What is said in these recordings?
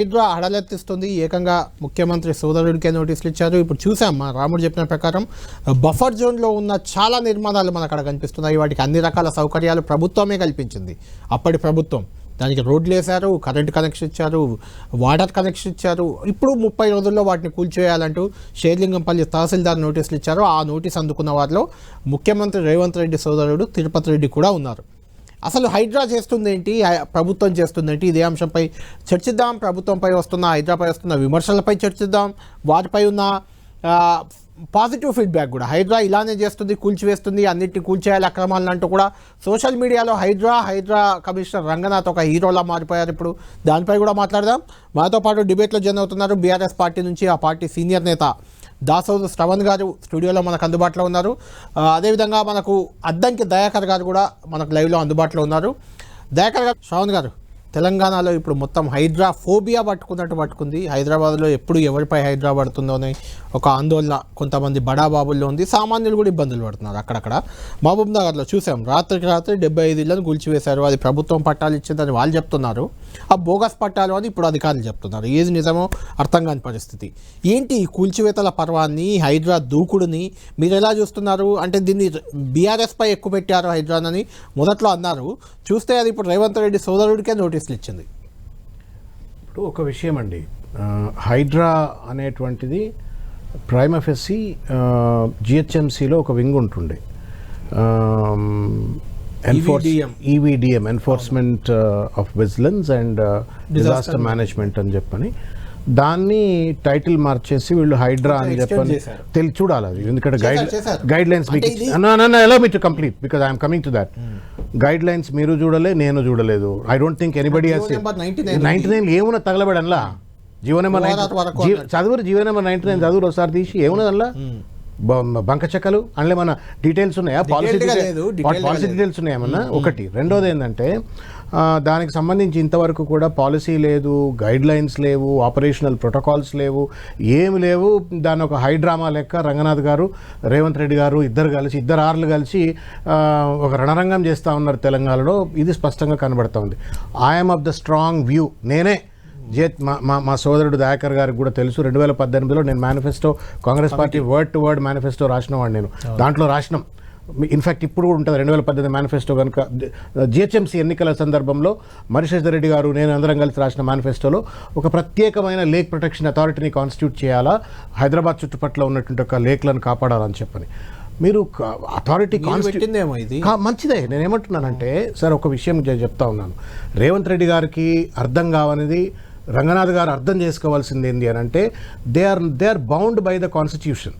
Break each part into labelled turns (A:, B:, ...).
A: హైడ్రా హడలెత్తిస్తుంది ఏకంగా ముఖ్యమంత్రి సోదరుడికే నోటీసులు ఇచ్చారు. ఇప్పుడు చూసాం మా రాముడు చెప్పిన ప్రకారం బఫర్ జోన్లో ఉన్న చాలా నిర్మాణాలు మనకు అక్కడ కనిపిస్తున్నాయి. వాటికి అన్ని రకాల సౌకర్యాలు ప్రభుత్వమే కల్పించింది. అప్పటి ప్రభుత్వం దానికి రోడ్లు వేశారు కరెంట్ కనెక్షన్ ఇచ్చారు వాటర్ కనెక్షన్ ఇచ్చారు. ఇప్పుడు ముప్పై రోజుల్లో వాటిని కూల్చేయాలంటూ షేర్లింగంపల్లి తహసీల్దార్ నోటీసులు ఇచ్చారు. ఆ నోటీస్ అందుకున్న వారిలో ముఖ్యమంత్రి రేవంత్ రెడ్డి సోదరుడు తిరుపతి రెడ్డి కూడా ఉన్నారు. అసలు హైడ్రా చేస్తుంది ఏంటి హై- ప్రభుత్వం చేస్తుంది ఏంటి ఇదే అంశంపై చర్చిద్దాం. ప్రభుత్వంపై వస్తున్న హైడ్రాపై వస్తున్న విమర్శలపై చర్చిద్దాం. వాటిపై ఉన్న పాజిటివ్ ఫీడ్బ్యాక్ కూడా. హైడ్రా ఇలానే చేస్తుంది కూల్చివేస్తుంది అన్నింటినీ కూల్చేయాలి అక్రమాలను అంటూ కూడా సోషల్ మీడియాలో హైడ్రా హైడ్రా కమిషనర్ రంగనాథ్ ఒక హీరోలా మారిపోయారు ఇప్పుడు. దానిపై కూడా మాట్లాడదాం. మనతో పాటు డిబేట్లో జన్ అవుతున్నారు బీఆర్ఎస్ పార్టీ నుంచి ఆ పార్టీ సీనియర్ నేత దాసోదు శ్రవణ్ గారు స్టూడియోలో మనకు అందుబాటులో ఉన్నారు. అదేవిధంగా మనకు అద్దంకి దయాకర్ గారు కూడా మనకు లైవ్లో అందుబాటులో ఉన్నారు. దయాకర్ గారు శ్రవణ్ గారు తెలంగాణలో ఇప్పుడు మొత్తం హైడ్రా ఫోబియా పట్టుకున్నట్టు పట్టుకుంది. హైదరాబాద్లో ఎప్పుడు ఎవరిపై హైడ్రా పడుతుందోనే ఒక ఆందోళన కొంతమంది బడా బాబుల్లో ఉంది. సామాన్యులు కూడా ఇబ్బందులు పడుతున్నారు అక్కడక్కడ. మహబూబ్ నగర్లో చూసాం. రాత్రికి రాత్రి డెబ్బై ఐదు ఇళ్ళను కూల్చివేశారు. అది ప్రభుత్వం పట్టాలు ఇచ్చిందని వాళ్ళు చెప్తున్నారు. ఆ బోగస్ పట్టాలు అని ఇప్పుడు అధికారులు చెప్తున్నారు. ఏది నిజమో అర్థం కాని పరిస్థితి. ఏంటి ఈ కూల్చివేతల పర్వాన్ని హైడ్రా దూకుడుని మీరు ఎలా చూస్తున్నారు? అంటే దీన్ని బీఆర్ఎస్పై ఎక్కువ పెట్టారు హైడ్రానని మొదట్లో అన్నారు. చూస్తే అది ఇప్పుడు రేవంత్ రెడ్డి సోదరుడికే నోటీసులు ఇచ్చింది.
B: ఇప్పుడు ఒక విషయం అండి. హైడ్రా అనేటువంటిది ప్రైమ్ ఎఫ్ఎస్సి జిహెచ్ఎంసిలో ఒక వింగ్ ఉంటుండే. EVDM enforcement of vigilance and disaster management అని చెప్పని. దాన్ని టైటిల్ మార్చేసి వీళ్ళు హైడ్రా అని చెప్పని
A: చేశారు.
B: తెలి చూడాలి అది. ఎందుకంటే గైడ్. గైడ్ లైన్స్ మీకు allow me to complete because I'm coming to that guidelines మీరు చూడలే నేను చూడలేదు. I don't think anybody
A: GO number 99
B: ninety nine ఏమున్నా తగలబడన్లా? GO number. చదువురు GO number ninety nine చదువురు ఒకసారి తీసి ఏమున్నదల్లా బంక చెక్కలు అందులో మన డీటెయిల్స్ ఉన్నాయా? Policy policy. డీటెయిల్స్ ఉన్నాయేమన్నా ఒకటి. రెండోది ఏంటంటే దానికి సంబంధించి ఇంతవరకు కూడా పాలసీ లేదు గైడ్ లైన్స్ లేవు ఆపరేషనల్ ప్రోటోకాల్స్ లేవు ఏమి లేవు. దాని ఒక హైడ్రామా లెక్క రంగనాథ్ గారు రేవంత్ రెడ్డి గారు ఇద్దరు కలిసి ఇద్దరు ఆర్లు కలిసి ఒక రణరంగం చేస్తూ ఉన్నారు తెలంగాణలో. ఇది స్పష్టంగా కనబడతా ఉంది. I'm of the strong view నేనే జే మా మా మా సోదరుడు దయాకర్ గారికి కూడా తెలుసు. రెండు వేల పద్దెనిమిదిలో నేను manifesto Congress party word to word manifesto రాసిన వాడు నేను దాంట్లో రాసినాం. ఇన్ఫాక్ట్ ఇప్పుడు కూడా ఉంటుంది రెండు వేల పద్దెనిమిది మేనిఫెస్టో కనుక. జిహెచ్ఎంసీ ఎన్నికల సందర్భంలో మరిశేషర్ రెడ్డి గారు నేను అందరం కలిసి రాసిన మేనిఫెస్టోలో ఒక ప్రత్యేకమైన లేక్ ప్రొటెక్షన్ అథారిటీని కాన్స్టిట్యూట్ చేయాలా? హైదరాబాద్ చుట్టుపక్కల ఉన్నటువంటి ఒక లేక్లను కాపాడాలని చెప్పని. మీరు అథారిటీ
A: పెట్టిందేమో ఇది?
B: మంచిదే. నేను ఏమంటున్నానంటే సార్ ఒక విషయం చెప్తా ఉన్నాను. రేవంత్ రెడ్డి గారికి అర్థం కావనిది రంగనాథ్ గారు అర్థం చేసుకోవాల్సింది ఏంటి అని అంటే they are they are bound by the constitution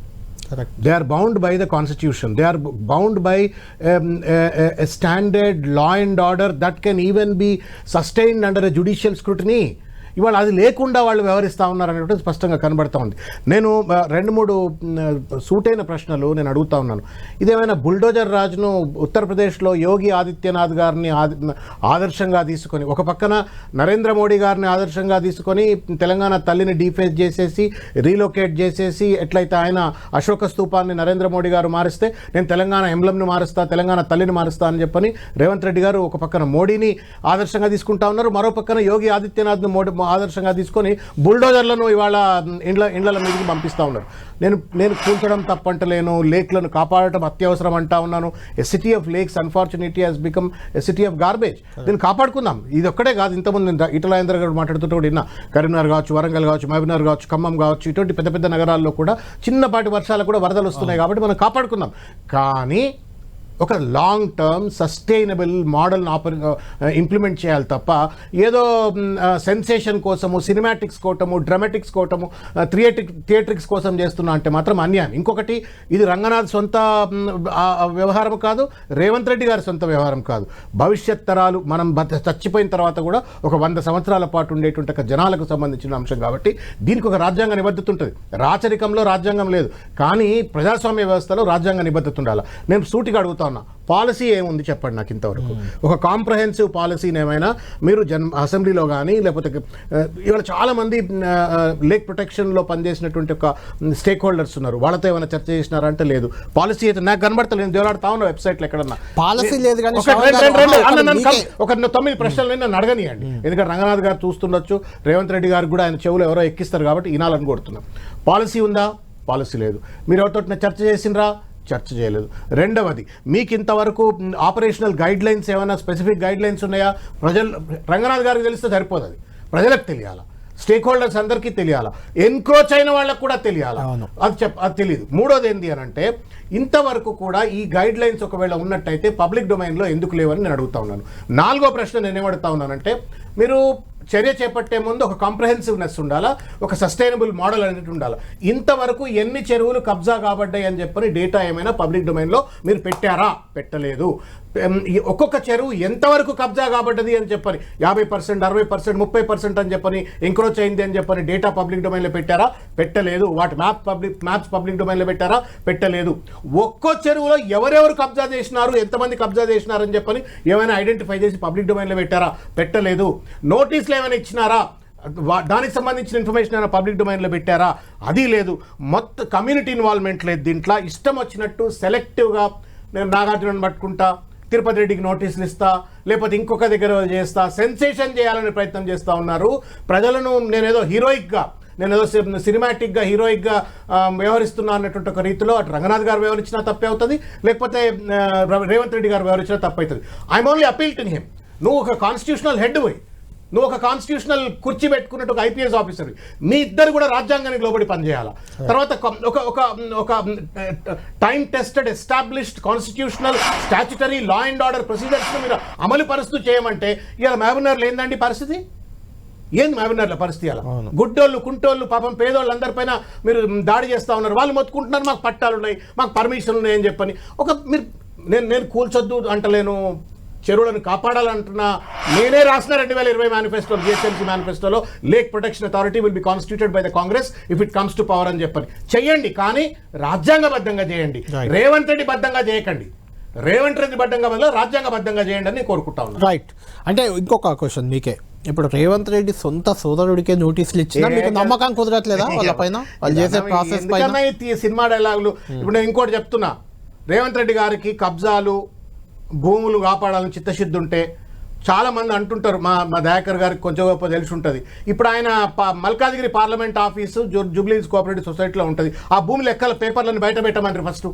B: they are bound by the constitution they are bound by standard law and order that can even be sustain under a judicial scrutiny ఇవాళ అది లేకుండా వాళ్ళు వ్యవహరిస్తూ ఉన్నారు అనేటువంటి స్పష్టంగా కనబడుతూ ఉంది. నేను రెండు మూడు సూటైన ప్రశ్నలు నేను అడుగుతా ఉన్నాను. ఇదేమైనా బుల్డోజర్ రాజును ఉత్తరప్రదేశ్లో యోగి ఆదిత్యనాథ్ గారిని ఆది- ఆదర్శంగా తీసుకొని ఒక పక్కన నరేంద్ర మోడీ గారిని ఆదర్శంగా తీసుకొని తెలంగాణ తల్లిని డీఫేస్ చేసేసి రీలొకేట్ చేసేసి ఎట్లయితే ఆయన అశోక స్తూపాన్ని నరేంద్ర మోడీ గారు మారిస్తే నేను తెలంగాణ ఎంబ్లంని మారుస్తా తెలంగాణ తల్లిని మారుస్తా అని చెప్పని రేవంత్ రెడ్డి గారు ఒక పక్కన మోడీని ఆదర్శంగా తీసుకుంటా ఉన్నారు. మరో పక్కన యోగి ఆదిత్యనాథ్ను మోడీ ఆదర్శంగా తీసుకొని బుల్డోజర్లను ఇవాళ ఇండ్ల ఇండ్ల మీదకి పంపిస్తూ ఉన్నారు. నేను నేను కూల్చడం తప్పంటలేను లేక్లను కాపాడటం అత్యవసరం అంటా ఉన్నాను. A city of lakes unfortunately has become a city of garbage దీన్ని కాపాడుకుందాం. ఇది ఒక్కడే కాదు ఇంతకుముందు ఇటలాయేంద్ర గారు మాట్లాడుతుంటే కూడా విన్నా. కరీంనగర్ కావచ్చు వరంగల్ కావచ్చు మహబూబ్నగర్ కావచ్చు ఖమ్మం కావచ్చు ఇటువంటి పెద్ద పెద్ద నగరాల్లో కూడా చిన్నపాటి వర్షాలు కూడా వరదలు వస్తున్నాయి కాబట్టి మనం కాపాడుకుందాం. కానీ ఒక లాంగ్ టర్మ్ సస్టైనబుల్ మోడల్ని ఆపర్ ఇంప్లిమెంట్ చేయాలి తప్ప ఏదో సెన్సేషన్ uh, కోసము సినిమాటిక్స్ కోటము డ్రామాటిక్స్ కోటము uh, థియేటిక్ థియేట్రిక్స్ కోసం చేస్తున్నా అంటే మాత్రం అన్యాయం. ఇంకొకటి ఇది రంగనాథ్ సొంత వ్యవహారం కాదు రేవంత్ రెడ్డి గారి సొంత వ్యవహారం కాదు. భవిష్యత్ తరాలు మనం చచ్చిపోయిన తర్వాత కూడా ఒక వంద సంవత్సరాల పాటు ఉండేటువంటి ఒక జనాలకు సంబంధించిన అంశం కాబట్టి దీనికి ఒక రాజ్యాంగ నిబద్ధత ఉంటుంది. రాచరికంలో రాజ్యాంగం లేదు. కానీ ప్రజాస్వామ్య వ్యవస్థలో రాజ్యాంగ నిబద్ధత ఉండాలి. నేను సూటిగా అడుగుతాను ఉన్నా. పాలసీ ఏముంది చెప్పండి నాకు ఇంతవరకు. ఒక కాంప్రహెన్సివ్ పాలసీని ఏమైనా మీరు జన్ అసెంబ్లీలో కానీ లేకపోతే ఇవాళ చాలా మంది లేక్ ప్రొటెక్షన్లో పనిచేసినటువంటి ఒక స్టేక్ హోల్డర్స్ ఉన్నారు. వాళ్ళతో ఏమైనా చర్చ చేసినారా అంటే లేదు. పాలసీ అయితే నాకు కనబడతలేదు. దేవులాడుతా ఉన్నా వెబ్సైట్లో ఎక్కడన్నా.
A: పాలసీ లేదు
B: ఒక తొమ్మిది ప్రశ్నలు నన్ను అడగనియండి. ఎందుకంటే రంగనాథ్ గారు చూస్తుండొచ్చు. రేవంత్ రెడ్డి గారు కూడా ఆయన చెవులు ఎవరో ఎక్కిస్తారు కాబట్టి వినాలని కోరుతున్నాం. పాలసీ ఉందా? పాలసీ లేదు. మీరు ఎవరితో చర్చ చేసిండ్రా? చర్చ చేయలేదు. రెండవది మీకు ఇంతవరకు ఆపరేషనల్ గైడ్ లైన్స్ ఏమైనా స్పెసిఫిక్ గైడ్ లైన్స్ ఉన్నాయా? ప్రజలు రంగనాథ్ గారికి తెలిస్తే సరిపోదు అది. ప్రజలకు తెలియాలా? స్టేక్ హోల్డర్స్ అందరికీ తెలియాలా? ఎన్క్రోచ్ అయిన వాళ్ళకు కూడా తెలియాలా. అది చెప్ అది తెలియదు మూడోది ఏంటి అని అంటే ఇంతవరకు కూడా ఈ గైడ్ లైన్స్ ఒకవేళ ఉన్నట్టయితే పబ్లిక్ డొమైన్లో ఎందుకు లేవని నేను అడుగుతా ఉన్నాను. నాలుగో ప్రశ్న నేను ఏమడుగుతా ఉన్నానంటే మీరు చర్య చేపట్టే ముందు ఒక కాంప్రహెన్సివ్నెస్ ఉండాలా? ఒక సస్టైనబుల్ మోడల్ అనేది ఉండాలా? ఇంతవరకు ఎన్ని చెరువులు కబ్జా కాబడ్డాయి అని చెప్పని డేటా ఏమైనా పబ్లిక్ డొమైన్లో మీరు పెట్టారా? పెట్టలేదు. ఒక్కొక్క చెరువు ఎంతవరకు కబ్జా కాబడ్డది అని చెప్పని యాభై పర్సెంట్ అరవై పర్సెంట్ ముప్పై పర్సెంట్ అని చెప్పని ఎంక్రోచ్ అయింది అని చెప్పని డేటా పబ్లిక్ డొమైన్లో పెట్టారా? పెట్టలేదు. వాటి మ్యాప్ పబ్లిక్ మ్యాప్స్ పబ్లిక్ డొమైన్లో పెట్టారా? పెట్టలేదు. ఒక్కో చెరువులో ఎవరెవరు కబ్జా చేసినారు? ఎంతమంది కబ్జా చేసినారని చెప్పని ఏమైనా ఐడెంటిఫై చేసి పబ్లిక్ డొమైన్లో పెట్టారా? పెట్టలేదు. నోటీసులు ఏమైనా ఇచ్చినారా? దానికి సంబంధించిన ఇన్ఫర్మేషన్ ఏమైనా పబ్లిక్ డొమైన్లో పెట్టారా? అది లేదు. మొత్తం కమ్యూనిటీ ఇన్వాల్వ్మెంట్ లేదు దీంట్లో. ఇష్టం వచ్చినట్టు సెలెక్టివ్గా నేను నాగార్జునని పట్టుకుంటా తిరుపతి రెడ్డికి నోటీసులు ఇస్తా లేకపోతే ఇంకొక దగ్గర చేస్తా సెన్సేషన్ చేయాలనే ప్రయత్నం చేస్తూ ఉన్నారు. ప్రజలను నేనేదో హీరోయిక్గా నేను ఏదో సినిమాటిక్గా హీరోయిక్గా వ్యవహరిస్తున్నా అన్నటువంటి ఒక రీతిలో అటు రంగనాథ్ గారు వ్యవహరించినా తప్పే అవుతుంది లేకపోతే రేవంత్ రెడ్డి గారు వ్యవహరించినా తప్పు అవుతుంది I'm only appeal to him నువ్వు ఒక కాన్స్టిట్యూషనల్ హెడ్ పోయి నువ్వు ఒక కాన్స్టిట్యూషనల్ కుర్చీ పెట్టుకున్నట్టు ఒక ఐపీఎస్ ఆఫీసర్ మీ ఇద్దరు కూడా రాజ్యాంగానికి లోబడి పనిచేయాలా? తర్వాత ఒక ఒక ఒక time tested established constitutional statutory law and order procedures మీరు అమలు పరుస్తూ చేయమంటే ఇలా మహబూబ్నగర్లో ఏందండి పరిస్థితి? ఏంది మహబూబ్నగర్లో పరిస్థితి అలా. గుడ్డోళ్ళు కుంటోళ్ళు పాపం పేదోళ్ళు అందరిపైన మీరు దాడి చేస్తా ఉన్నారు. వాళ్ళు మొత్తుకుంటున్నారు మాకు పట్టాలు ఉన్నాయి మాకు పర్మిషన్లు ఉన్నాయి అని చెప్పని. ఒక మీరు నేను నేను కూల్చొద్దు అంటలేను. చెరువులను కాపాడాలంటున్నా నేనే రాసిన రెండు వేల ఇరవై మేనిఫెస్టో జిహెచ్ఎంసీ మేనిఫెస్టోలో lake protection authority will be constituted by the Congress if it comes to power అని చెప్పని. చెయ్యండి కానీ రాజ్యాంగబద్ధంగా చేయండి. రేవంత్ రెడ్డి బద్ధంగా చేయకండి. రేవంత్ రెడ్డి బద్ధంగా బదులు రాజ్యాంగబద్ధంగా చేయండి అని కోరుకుంటా ఉన్నాను.
A: రైట్ అంటే ఇంకొక క్వశ్చన్ మీకే. ఇప్పుడు రేవంత్ రెడ్డి సొంత సోదరుడికే నోటీసులు ఇచ్చినా మీకు నమ్మకం కుదరట్లేదా వాళ్ళ పైన? వాళ్ళు చేసే ప్రాసెస్ పైన?
B: సినిమా డైలాగులు? ఇప్పుడు నేను ఇంకోటి చెప్తున్నా. రేవంత్ రెడ్డి గారికి కబ్జాలు భూములు కాపాడాలని చిత్తశుద్ధి ఉంటే చాలా మంది అంటుంటారు మా మా దయాకర్ గారికి కొంచెం గొప్ప తెలిసి ఉంటుంది ఇప్పుడు ఆయన ప- మల్కాజ్గిరి పార్లమెంట్ ఆఫీసు జు- జూబ్లీస్ కోఆపరేటివ్ సొసైటీలో ఉంటుంది. ఆ భూమి లెక్కల పేపర్లను బయట పెట్టమంటారు ఫస్ట్.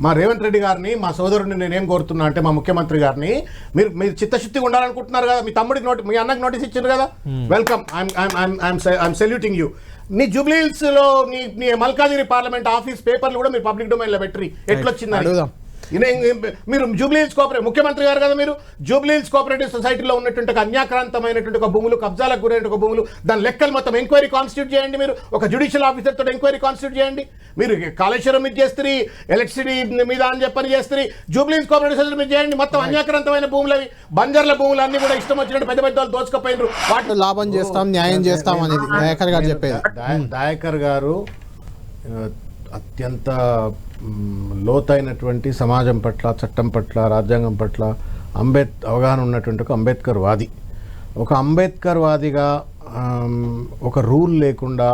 B: మా రేవంత్ రెడ్డి గారిని మా సోదరుడిని నేనేం కోరుతున్నా అంటే మా ముఖ్యమంత్రి గారిని మీరు మీరు చిత్తశుద్ధిగా ఉండాలనుకుంటున్నారు కదా మీ తమ్ముడికి నోటి మీ అన్నకి నోటీస్ ఇచ్చారు కదా? వెల్కమ్ ఐఎమ్ సెల్యూటింగ్ యూ నీ జూబ్లీహిల్స్లో నీ నీ మల్కాజిగిరి పార్లమెంట్ ఆఫీస్ పేపర్లు కూడా మీరు పబ్లిక్ డొమైన్లో పెట్టరి ఎట్లొచ్చిందని?
A: అడుగుదాం.
B: మీరు జూబ్లీహిల్స్ కోఆపరేటివ్ ముఖ్యమంత్రి గారు కదా మీరు? జూబ్లీహిల్స్ కోఆపరేటివ్ సొసైటీలో ఉన్నటువంటి ఒక అన్యాక్రాంతమైనటువంటి ఒక భూములు కబ్జాలకు గురైన ఒక భూములు దాని లెక్కలు మొత్తం ఎంక్వైరీ కాన్స్టిట్యూట్ చేయండి మీరు. ఒక జ్యుడిషియల్ ఆఫీసర్ తోటి ఎంక్వైరీ కాన్స్టిట్యూట్ చేయండి. మీరు కాళేశ్వరం మీద చేస్తారు ఎలక్ట్రిసిటీ మీద అని చెప్పని చేస్తారు జూబ్లీహిల్స్ కోఆపరేటివ్ సొసైటీ మీద చేయండి. మొత్తం అన్యాక్రాంతమైన భూములు అవి బంజర్ల భూములు అన్ని కూడా ఇష్టం వచ్చినట్టు పెద్ద పెద్ద వాళ్ళు దోచుకపోయినారు. వాటి
A: లాభం చేస్తాం న్యాయం చేస్తాం అనేది దయాకర్ గారు చెప్పేది.
B: దా- దాయకర్ గారు అత్యంత లోతైనటువంటి సమాజం పట్ల చట్టం పట్ల రాజ్యాంగం పట్ల అంబేద్ అవగాహన ఉన్నటువంటి ఒక అంబేద్కర్ వాది. ఒక అంబేద్కర్ వాదిగా ఒక రూల్ లేకుండా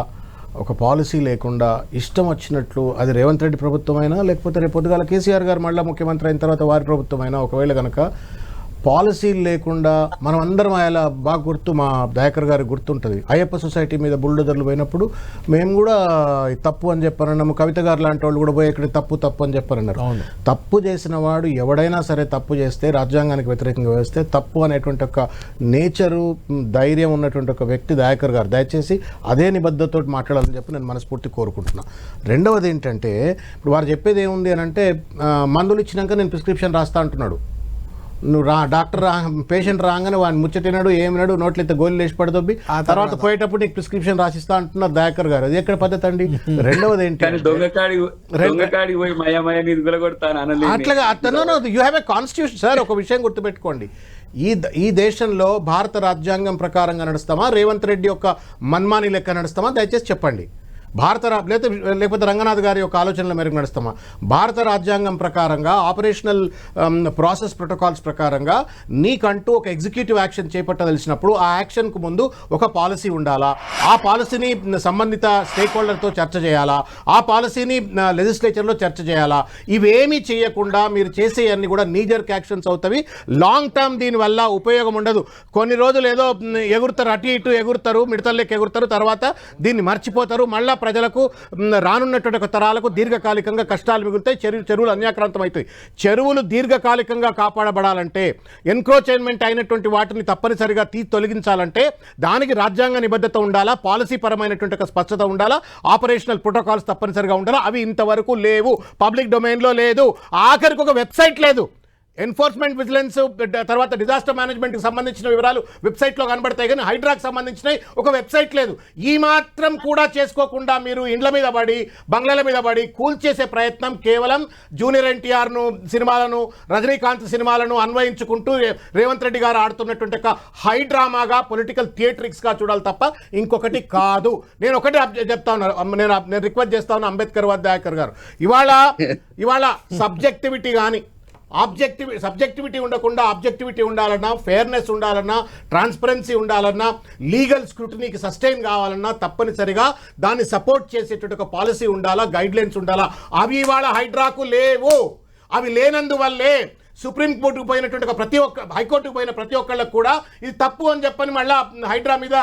B: ఒక పాలసీ లేకుండా ఇష్టం వచ్చినట్లు అది రేవంత్ రెడ్డి ప్రభుత్వమైనా లేకపోతే రేపు పొద్దుగాల కేసీఆర్ గారు మళ్ళీ ముఖ్యమంత్రి అయిన తర్వాత వారి ప్రభుత్వమైనా ఒకవేళ కనుక పాలసీలు లేకుండా మనం అందరం అలా బాగా గుర్తు మా దయాకర్ గారికి గుర్తుంటుంది. అయ్యప్ప సొసైటీ మీద బుల్డోజర్లు పోయినప్పుడు మేము కూడా తప్పు అని చెప్పారన్నాము కవిత గారు లాంటి వాళ్ళు కూడా పోయి ఇక్కడ తప్పు తప్పు అని చెప్పారన్నారు. తప్పు చేసిన వాడు ఎవడైనా సరే తప్పు చేస్తే రాజ్యాంగానికి వ్యతిరేకంగా వేస్తే తప్పు అనేటువంటి ఒక నేచరు ధైర్యం ఉన్నటువంటి ఒక వ్యక్తి దయాకర్ గారు. దయచేసి అదే నిబద్ధతతో మాట్లాడాలని చెప్పి నేను మనస్ఫూర్తి కోరుకుంటున్నా. రెండవది ఏంటంటే ఇప్పుడు వారు చెప్పేది ఏముంది అని అంటే మందులు ఇచ్చినాక నేను ప్రిస్క్రిప్షన్ రాస్తా అంటున్నాడు. నువ్వు రా డాక్టర్ రా పేషెంట్ రాగానే వాడిని ముచ్చటినాడు ఏమినాడు నోట్లు ఎత్తే గోళ్ళు లేచి పడదొబ్బి
A: ఆ
B: తర్వాత పోయేటప్పుడు నీకు ప్రిస్క్రిప్షన్ రాసిస్తా అంటున్నారు దయాకర్ గారు. అది ఎక్కడ పద్ధతి అండి? రెండవది ఏంటి? అట్లాగా అతను you have a constitution sir ఒక విషయం గుర్తుపెట్టుకోండి. ఈ ద- ఈ దేశంలో భారత రాజ్యాంగం ప్రకారంగా నడుస్తామా? రేవంత్ రెడ్డి యొక్క మన్మాని లెక్క నడుస్తామా? దయచేసి చెప్పండి. భారత లేకపోతే లేకపోతే రంగనాథ్ గారి యొక్క ఆలోచనల మేరకు నడుస్తామా? భారత రాజ్యాంగం ప్రకారంగా ఆపరేషనల్ ప్రాసెస్ ప్రోటోకాల్స్ ప్రకారంగా నీకంటూ ఒక ఎగ్జిక్యూటివ్ యాక్షన్ చేపట్టదలిసినప్పుడు ఆ యాక్షన్కు ముందు ఒక పాలసీ ఉండాలా? ఆ పాలసీని సంబంధిత స్టేక్ హోల్డర్తో చర్చ చేయాలా? ఆ పాలసీని లెజిస్లేచర్లో చర్చ చేయాలా? ఇవేమీ చేయకుండా మీరు చేసే అన్ని కూడా నీజర్క్ యాక్షన్స్ అవుతాయి లాంగ్ టర్మ్ దీనివల్ల ఉపయోగం ఉండదు. కొన్ని రోజులు ఏదో ఎగురుతారు అటు ఇటు ఎగురుతారు మిడతల్లోకి ఎగురుతారు తర్వాత దీన్ని మర్చిపోతారు మళ్ళీ ప్రజలకు రానున్నటువంటి తరాలకు దీర్ఘకాలికంగా కష్టాలు మిగులుతాయి చెరువు చెరువులు అన్యాక్రాంతం అవుతాయి చెరువులు దీర్ఘకాలికంగా కాపాడబడాలంటే ఎన్క్రోచ్మెంట్ అయినటువంటి వాటిని తప్పనిసరిగా తీ తొలగించాలంటే దానికి రాజ్యాంగ నిబద్ధత ఉండాలా పాలసీ పరమైనటువంటి ఒక స్పష్టత ఉండాలా ఆపరేషనల్ ప్రోటోకాల్స్ తప్పనిసరిగా ఉండాలా అవి ఇంతవరకు లేవు. పబ్లిక్ డొమైన్లో లేదు. ఆఖరికి ఒక వెబ్సైట్ లేదు. ఎన్ఫోర్స్మెంట్ విజిలెన్స్ తర్వాత డిజాస్టర్ మేనేజ్మెంట్కి సంబంధించిన వివరాలు వెబ్సైట్లో కనబడతాయి కానీ హైడ్రాకి సంబంధించినవి ఒక వెబ్సైట్ లేదు. ఈ మాత్రం కూడా చేసుకోకుండా మీరు ఇండ్ల మీద పడి బంగ్లాల మీద పడి కూల్చేసే ప్రయత్నం కేవలం జూనియర్ ఎన్టీఆర్ను సినిమాలను రజనీకాంత్ సినిమాలను అన్వయించుకుంటూ రేవంత్ రెడ్డి గారు ఆడుతున్నటువంటి ఒక హై డ్రామాగా పొలిటికల్ థియేట్రిక్స్గా చూడాలి తప్ప ఇంకొకటి కాదు. నేను ఒకటి చెప్తా ఉన్నాను నేను నేను రిక్వెస్ట్ చేస్తా ఉన్నాను అంబేద్కర్ దయాకర్ గారు. ఇవాళ ఇవాళ సబ్జెక్టివిటీ కానీ ఆబ్జెక్టివి సబ్జెక్టివిటీ ఉండకుండా ఆబ్జెక్టివిటీ ఉండాలన్నా ఫేర్నెస్ ఉండాలన్నా ట్రాన్స్పరెన్సీ ఉండాలన్నా లీగల్ స్క్రూటినీకి సస్టైన్ కావాలన్నా తప్పనిసరిగా దాన్ని సపోర్ట్ చేసేటువంటి ఒక పాలసీ ఉండాలా గైడ్లైన్స్ ఉండాలా? అవి ఇవాళ హైడ్రాకు లేవు. అవి లేనందువల్లే సుప్రీం కోర్టుకు పోయినటువంటి ఒక ప్రతి ఒక్క హైకోర్టుకు పోయిన ప్రతి ఒక్కళ్ళకు కూడా ఇది తప్పు అని చెప్పని మళ్ళా హైడ్రా మీద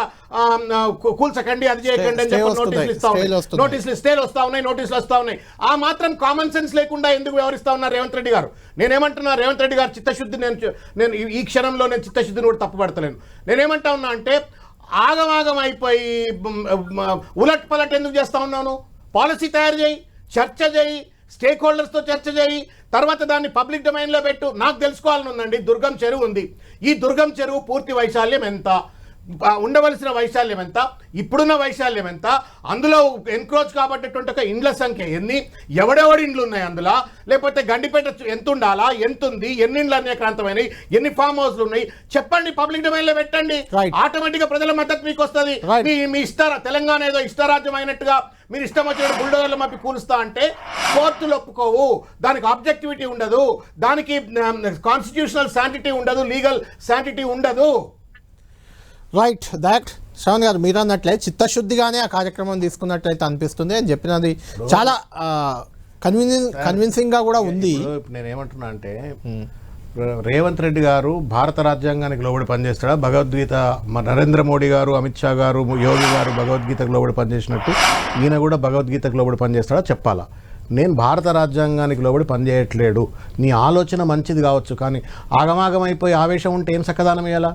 B: కూల్చకండి అది చేయకండి అని చెప్పి నోటీసులు ఇస్తా ఉన్నాయి. నోటీసులు స్టేలు వస్తా ఉన్నాయి నోటీసులు వస్తా ఉన్నాయి. ఆ మాత్రం కామన్ సెన్స్ లేకుండా ఎందుకు వ్యవహరిస్తా ఉన్నారు రేవంత్ రెడ్డి గారు? నేనేమంటున్నా రేవంత్ రెడ్డి గారు చిత్తశుద్ధి నేను నేను ఈ- క్షణంలో నేను చిత్తశుద్ధిని కూడా తప్పుపడతలేను. నేనేమంటా ఉన్నా అంటే ఆగమాగం అయిపోయి ఉలట్ పలట్ ఎందుకు చేస్తా ఉన్నాను? పాలసీ తయారు చేయి చర్చ చేయి స్టేక్ హోల్డర్స్తో చర్చ చేయి. తర్వాత దాన్ని పబ్లిక్ డొమైన్లో పెట్టు. నాకు తెలుసుకోవాలని ఉందండి. దుర్గం చెరువు ఉంది. ఈ దుర్గం చెరువు పూర్తి వైశాల్యం ఎంత? ఉండవలసిన వైశాల్యం ఎంత? ఇప్పుడున్న వైశాల్యం ఎంత? అందులో ఎన్క్రోచ్ కాబట్టేటువంటి ఒక ఇండ్ల సంఖ్య ఎన్ని? ఎవడెవడి ఇండ్లు ఉన్నాయి అందులో? లేకపోతే గండిపేట ఎంత ఉండాలా? ఎంత ఉంది? ఎన్ని ఇండ్లు అన్యక్రాంతమైనవి ఎన్ని ఫామ్ హౌస్లు ఉన్నాయి? చెప్పండి పబ్లిక్ డొమైన్లో పెట్టండి. ఆటోమేటిక్గా ప్రజల మద్దతు మీకు వస్తుంది మీ ఇష్ట తెలంగాణ ఏదో ఇష్టరాజ్యం అయినట్టుగా మీరు ఇష్టం వచ్చిన బుల్డోజర్లు మప్పి కూలుస్తా అంటే కోర్టులు ఒప్పుకోవు. దానికి ఆబ్జెక్టివిటీ ఉండదు. దానికి కాన్స్టిట్యూషనల్ శాంటిటీ ఉండదు. లీగల్ శాంటిటీ ఉండదు.
A: రైట్ దాట్ శ్రవణ్ గారు మీరు అన్నట్లే చిత్తశుద్ధిగానే ఆ కార్యక్రమం తీసుకున్నట్లయితే అనిపిస్తుంది అని చెప్పినది చాలా కన్విన్సింగ్ కన్విన్సింగ్గా కూడా ఉంది.
B: నేను ఏమంటున్నా అంటే రేవంత్ రెడ్డి గారు భారత రాజ్యాంగానికి లోబడి పనిచేస్తాడా? భగవద్గీత నరేంద్ర మోడీ గారు అమిత్ షా గారు యోగి గారు భగవద్గీతకు లోబడి పనిచేసినట్టు ఈయన కూడా భగవద్గీతకు లోబడి పనిచేస్తాడా చెప్పాలా? నేను భారత రాజ్యాంగానికి లోబడి పనిచేయట్లేడు. నీ ఆలోచన మంచిది కావచ్చు కానీ ఆగమాగమైపోయి ఆవేశం ఉంటే ఏం సక్కదానం ఇయ్యాలా?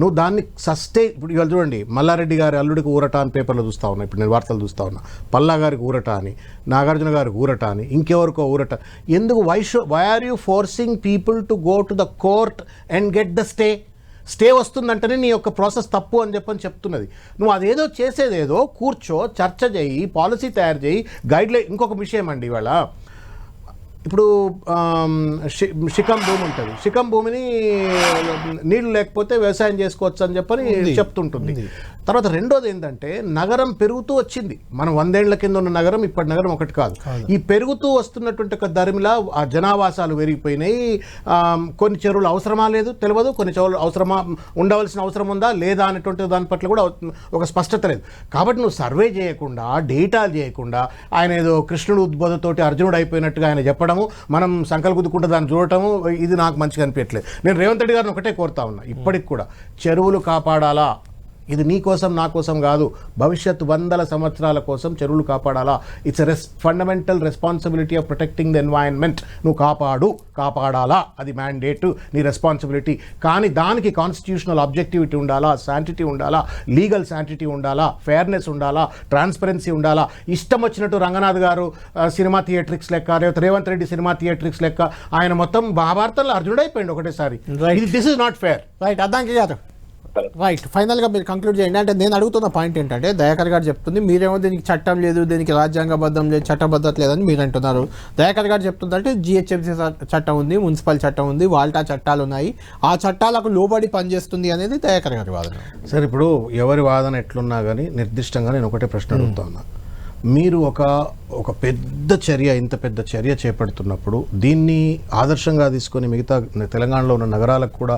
B: నువ్వు దాన్ని సస్టే ఇప్పుడు ఇవాళ చూడండి మల్లారెడ్డి గారి అల్లుడికి ఊరట అని పేపర్లో చూస్తూ ఉన్నా ఇప్పుడు నేను వార్తలు చూస్తా ఉన్నా. పల్లా గారికి ఊరట అని నాగార్జున గారికి ఊరట అని ఇంకెవరికో ఊరట. ఎందుకు why show why are you forcing people to go to the court and get the stay stay వస్తుందంటేనే నీ యొక్క ప్రాసెస్ తప్పు అని చెప్పని చెప్తున్నది. నువ్వు అదేదో చేసేదేదో కూర్చో చర్చ చేయి పాలసీ తయారు చేయి గైడ్లైన్ ఇంకొక విషయం అండి ఇవాళ. ఇప్పుడు శిఖం భూమి ఉంటుంది. శిఖం భూమిని నీళ్ళు లేకపోతే వ్యవసాయం చేసుకోవచ్చు అని చెప్పని చెప్తుంటుంది. తర్వాత రెండోది ఏంటంటే నగరం పెరుగుతూ వచ్చింది. మనం వందేళ్ళ కింద ఉన్న నగరం ఇప్పటి నగరం ఒకటి కాదు. ఈ పెరుగుతూ వస్తున్నటువంటి ఒక ధరిమిలా ఆ జనావాసాలు పెరిగిపోయినాయి కొన్ని చెరువులు అవసరమా లేదు తెలియదు. కొన్ని చెరువులు అవసరమా ఉండవలసిన అవసరం ఉందా లేదా అనేటువంటి దాని పట్ల కూడా ఒక స్పష్టత లేదు. కాబట్టి నువ్వు సర్వే చేయకుండా డేటాలు చేయకుండా ఆయన ఏదో కృష్ణుడు ఉద్బోధతోటి అర్జునుడు అయిపోయినట్టుగా ఆయన చూడటము మనం సంకల్ గుద్దుకుంటే దాన్ని చూడటము ఇది నాకు మంచిగా అనిపించట్లేదు. నేను రేవంత్ రెడ్డి గారిని ఒకటే కోరుతా ఉన్నా ఇప్పటికి కూడా. చెరువులు కాపాడాలా? ఇది నీ కోసం నా కోసం కాదు. భవిష్యత్ వందల సంవత్సరాల కోసం చెరువులు కాపాడాలా? It's res fundamental responsibility of protecting the environment నువ్వు కాపాడు కాపాడాలా? అది మ్యాండేట్ నీ రెస్పాన్సిబిలిటీ కానీ దానికి కాన్స్టిట్యూషనల్ ఆబ్జెక్టివిటీ ఉండాలా? శాంటిటీ ఉండాలా? లీగల్ శాంటిటీ ఉండాలా? ఫేర్నెస్ ఉండాలా? ట్రాన్స్పరెన్సీ ఉండాలా? ఇష్టం వచ్చినట్టు రంగనాథ్ గారు సినిమా థియేట్రిక్స్ లెక్క రేవంత్ రేవంత్ రెడ్డి సినిమా థియేట్రిక్స్ లెక్క ఆయన మొత్తం మహాభారతంలో అర్జునుడైపోయింది ఒకటేసారి. This is not fair
A: right అద్దాంకి right ఫైనల్గా మీరు కంక్లూడ్ చేయండి. అంటే నేను అడుగుతున్న పాయింట్ ఏంటంటే దయాకర్ గారు చెప్తుంది మీరేమో దీనికి చట్టం లేదు దీనికి రాజ్యాంగబద్ధం లేదు చట్టబద్ధత లేదని మీరు అంటున్నారు. దయాకర్ గారు చెప్తుందంటే జిహెచ్ఎంసీ చట్టం ఉంది మున్సిపల్ చట్టం ఉంది వాల్టా చట్టాలు ఉన్నాయి. ఆ చట్టాలకు లోబడి పనిచేస్తుంది అనేది దయాకర్ గారి వాదన.
B: సార్ ఇప్పుడు ఎవరి వాదన ఎట్లున్నా కానీ నిర్దిష్టంగా నేను ఒకటే ప్రశ్న అడుగుతా ఉన్నా. మీరు ఒక ఒక పెద్ద చర్య ఇంత పెద్ద చర్య చేపడుతున్నప్పుడు దీన్ని ఆదర్శంగా తీసుకొని మిగతా తెలంగాణలో ఉన్న నగరాలకు కూడా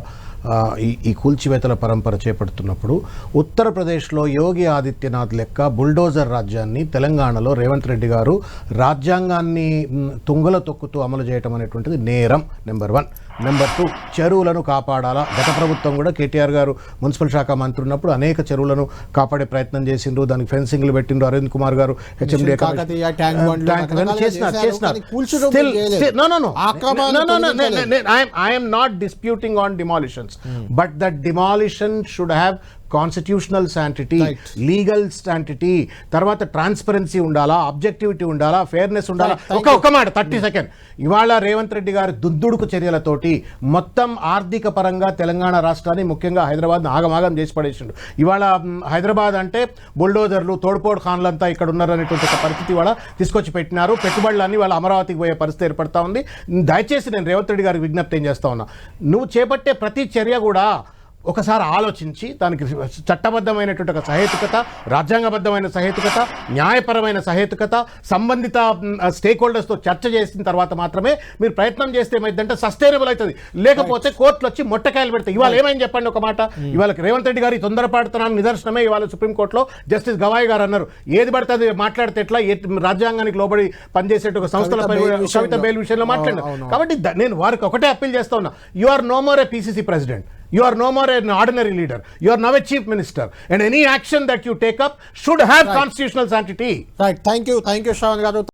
B: ఈ ఈ కూల్చివేతల పరంపర చేపడుతున్నప్పుడు ఉత్తరప్రదేశ్లో యోగి ఆదిత్యనాథ్ లెక్క బుల్డోజర్ రాజ్యాన్ని తెలంగాణలో రేవంత్ రెడ్డి గారు రాజ్యాంగాన్ని తుంగల తొక్కుతూ అమలు చేయటం అనేటువంటిది నేరం నెంబర్ వన్. నెంబర్ టూ చెరువులను కాపాడాలా? గత ప్రభుత్వం కూడా కేటీఆర్ గారు మున్సిపల్ శాఖ మంత్రి ఉన్నప్పుడు అనేక చెరువులను కాపాడే ప్రయత్నం చేసిండ్రు. దానికి ఫెన్సింగ్లు పెట్టిండ్రు అరవింద్ కుమార్ గారు HMD I'm not disputing on demolitions but that demolition should have constitutional sanctity. Legal sanctity తర్వాత ట్రాన్స్పరెన్సీ ఉండాలా ఆబ్జెక్టివిటీ ఉండాలా ఫేర్నెస్ ఉండాలా? ఒక ఒక మాట థర్టీ సెకండ్ ఇవాళ రేవంత్ రెడ్డి గారి దుద్దుడుకు చర్యలతోటి మొత్తం ఆర్థిక పరంగా తెలంగాణ రాష్ట్రాన్ని ముఖ్యంగా హైదరాబాద్ ఆగమాగం చేసి పడేసిండు. ఇవాళ హైదరాబాద్ అంటే బుల్డోజర్లు తోడుపోడు ఖాన్లంతా ఇక్కడ ఉన్నారు అనేటువంటి ఒక పరిస్థితి ఇవాళ తీసుకొచ్చి పెట్టినారు. పెట్టుబడులన్నీ వాళ్ళ అమరావతికి పోయే పరిస్థితి ఏర్పడతా ఉంది. దయచేసి నేను రేవంత్ రెడ్డి గారికి విజ్ఞప్తి ఏం చేస్తా ఉన్నా. నువ్వు చేపట్టే ప్రతి చర్య కూడా ఒకసారి ఆలోచించి దానికి చట్టబద్ధమైనటువంటి ఒక సహేతుకత రాజ్యాంగబద్ధమైన సహేతుకత న్యాయపరమైన సహేతుకత సంబంధిత స్టేక్ హోల్డర్స్తో చర్చ చేసిన తర్వాత మాత్రమే మీరు ప్రయత్నం చేస్తే ఏమైందంటే సస్టైనబుల్ అవుతుంది. లేకపోతే కోర్టులు వచ్చి మొట్టకాయలు పెడతాయి. ఇవాళ ఏమైంది చెప్పండి ఒక మాట? ఇవాళ రేవంత్ రెడ్డి గారి తొందరపాటుతనాన్ని నిదర్శనమే ఇవాళ సుప్రీంకోర్టులో జస్టిస్ గవాయ్ గారు అన్నారు. ఏది పడితే అది మాట్లాడితే ఎట్లా? రాజ్యాంగానికి లోబడి పనిచేసే ఒక సంస్థలపై
A: కవిత బెయిల్
B: విషయంలో.
A: అవును.
B: కాబట్టి నేను వారికి ఒకటే అప్పీల్ చేస్తా ఉన్నా. You are no more a PCC president You are no more an ordinary leader. You are now a chief minister. And any action that you take up should have right. constitutional
A: sanctity. Right. Thank you. Thank you, Shravan